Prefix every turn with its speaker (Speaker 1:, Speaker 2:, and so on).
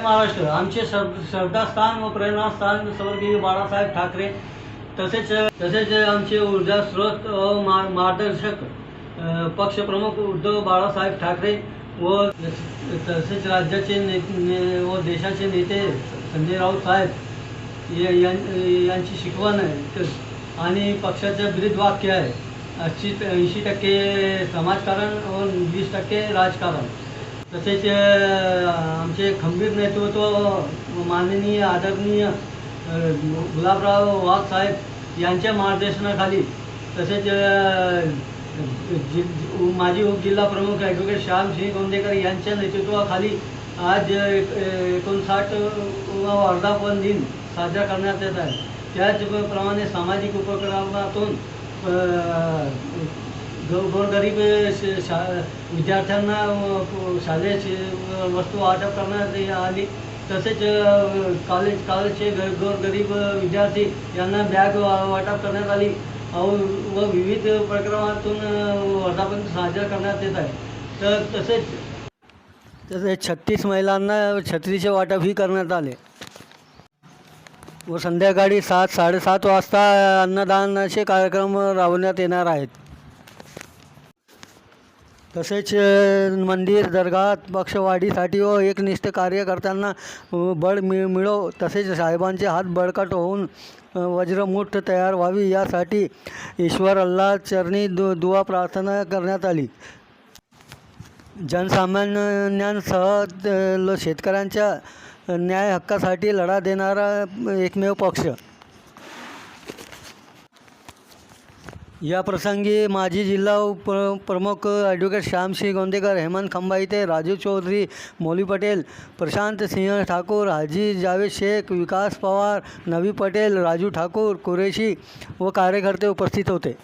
Speaker 1: जय महाराष्ट्र. आमचे श्रद्धास्थान व प्रेरणास्थान स्वर्गीय बाळासाहेब ठाकरे तसेच तसेच आमचे ऊर्जा स्रोत व मा मार्गदर्शक पक्षप्रमुख उद्धव बाळासाहेब ठाकरे व तसेच राज्याचे ने, व देशाचे नेते संजय राऊत साहेब यांची शिकवण आहे. आणि पक्षाचं ब्रीदवाक्य आहे. ऐंशी ऐंशी टक्के समाजकारण व वीस टक्के राजकारण. तसेच आमचे खंबीर नेतृत्व माननीय आदरणीय गुलाबराव वाघ साहेब यांच्या मार्गदर्शनाखाली तसेच जि माजी उपजिल्हा प्रमुख ॲडव्होकेट श्यामसिंह गोंदेकर यांच्या नेतृत्वाखाली आज एक- एकोणसाठ वर्धापन दिन साजरा करण्यात येत आहे. त्याचप्रमाणे सामाजिक उपक्रमातून गो गोरगरीब श- शा विद्यार्थ्यांना शालेय शि- वस्तू वाटप करण्यात आली. तसेच कॉलेज कॉलेजचे ग गोरगरीब विद्यार्थी यांना बॅग वा- वाटप करण्यात आली व विविध प्रक्रमातून वर्धापन साजरा करण्यात येत आहे. तर तसेच तसेच छत्तीस महिलांना छत्रीचे वाटपही करण्यात आले. व संध्याकाळी सात साडेसात वाजता अन्नदानाचे कार्यक्रम राबवण्यात येणार आहेत. तसेच मंदिर दर्गात पक्षवाढीसाठी व एकनिष्ठ कार्यकर्त्यांना बळ मिळ मिळो. तसेच साहेबांचे हात बळकट होऊन वज्रमुठ तयार व्हावी यासाठी ईश्वर अल्ला चरणी दु दुवा प्रार्थना करण्यात आली. जनसामान्यांसह ल- शेतकऱ्यांच्या न्याय हक्कासाठी लढा देणारा एकमेव पक्ष. या प्रसंगी माजी जिल्हा उप प्रमुख ॲडव्होकेट श्यामसिंह गोंदेकर हेमंत खंबाईते राजू चौधरी मौली पटेल प्रशांत सिंह ठाकूर हाजी जावेद शेख विकास पवार नवी पटेल राजू ठाकूर कुरेशी व कार्यकर्ते उपस्थित होते.